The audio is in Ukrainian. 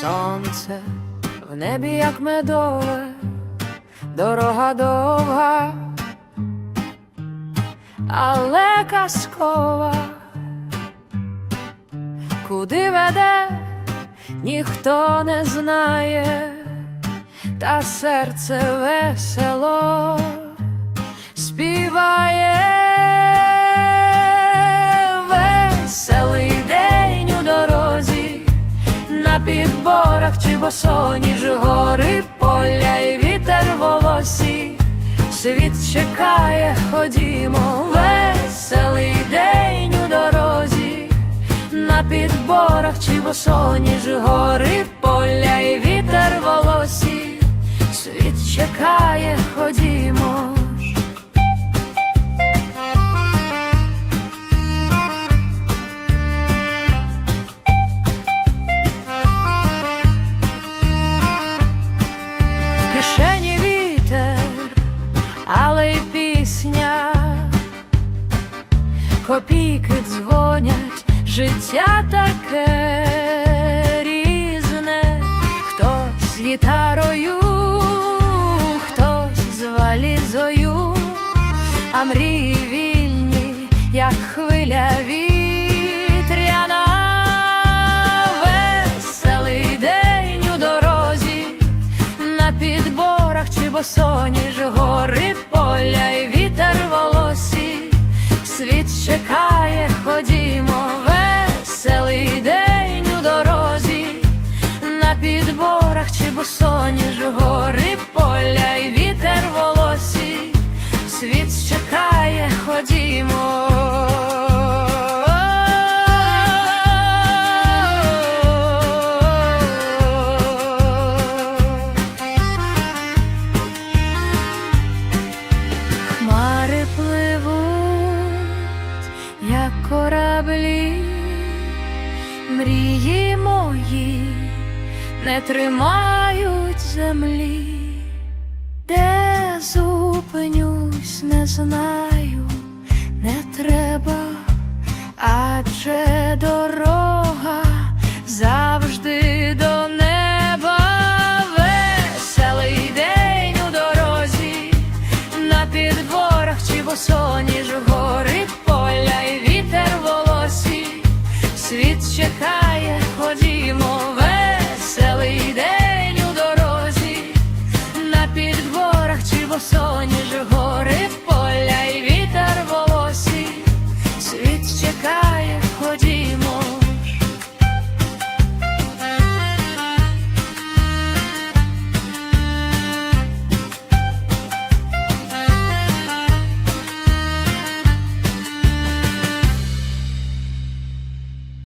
сонце в небі, як медове, дорога довга, але казкова, куди веде, ніхто не знає, та серце весело співає. Підборах чи босоніж гори, поля і вітер волосі, світ чекає, ходімо, веселий день у дорозі, на підборах чи босоніж гори, поля і вітер волосі, світ чекає, ходімо. Але й пісня, копійки дзвонять, життя таке різне, хтось з гітарою, хтось з валізою, а мрії соніж босоніж гори, поля і вітер волосі, світ чекає, ходімо, веселий день у дорозі, на підборах чи босоніж гори, не тримають землі, де зупинюсь, не знаю.